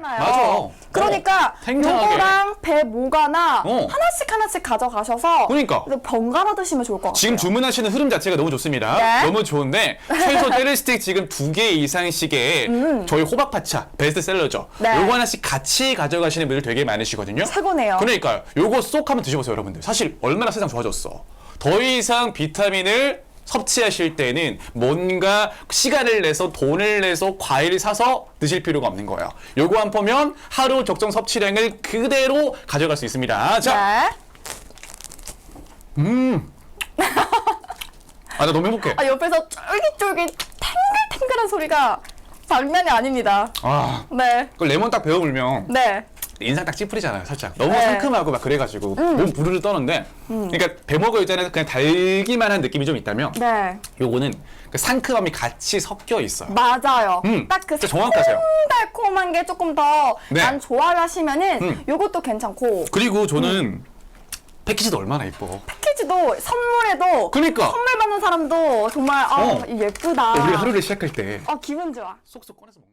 맞아. 그러니까 어, 탱탱하게. 요거랑 배 모가나 어. 하나씩 하나씩 가져가셔서 그러니까. 번갈아 드시면 좋을 것 같아요. 지금 주문하시는 흐름 자체가 너무 좋습니다. 네. 너무 좋은데 최소 때를 스틱 지금 두 개 이상씩의 저희 호박 파차 베스트셀러죠. 음. 네. 요거 하나씩 같이 가져가시는 분들 되게 많으시거든요. 최고네요. 그러니까요. 요거 쏙 한번 드셔보세요, 여러분들. 사실 얼마나 세상 좋아졌어. 더 이상 비타민을 섭취하실 때는 뭔가 시간을 내서 돈을 내서 과일 사서 드실 필요가 없는 거예요. 요거 한 포면 하루 적정 섭취량을 그대로 가져갈 수 있습니다. 자, 네. 아, 나 너무 행복해. 아, 옆에서 쫄깃쫄깃 탱글탱글한 소리가 장난이 아닙니다. 아, 네. 그 레몬 딱 베어 물면 네. 인상 딱 찌푸리잖아요, 살짝. 너무 네. 음. 상큼하고 막 그래가지고 몸 부르르 떠는데, 그러니까 배 먹을 때는 그냥 달기만한 느낌이 좀 있다면, 네. 요거는 그 상큼함이 같이 섞여 있어요. 맞아요. 음, 딱 그 진짜 정확하세요. 달콤한 게 조금 더 네. 난 좋아를 하시면은 음. 요것도 괜찮고 그리고 저는 음. 패키지도 얼마나 이뻐. 패키지도 선물에도 그러니까 선물 받는 사람도 정말 아 어. 예쁘다. 우리 하루를 시작할 때 아 기분 좋아. 쏙쏙 꺼내서 먹는